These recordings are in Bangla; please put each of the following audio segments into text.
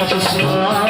হরে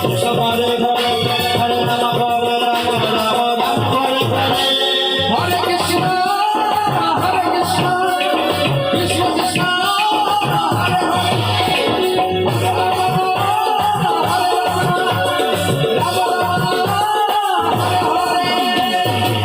శుభరే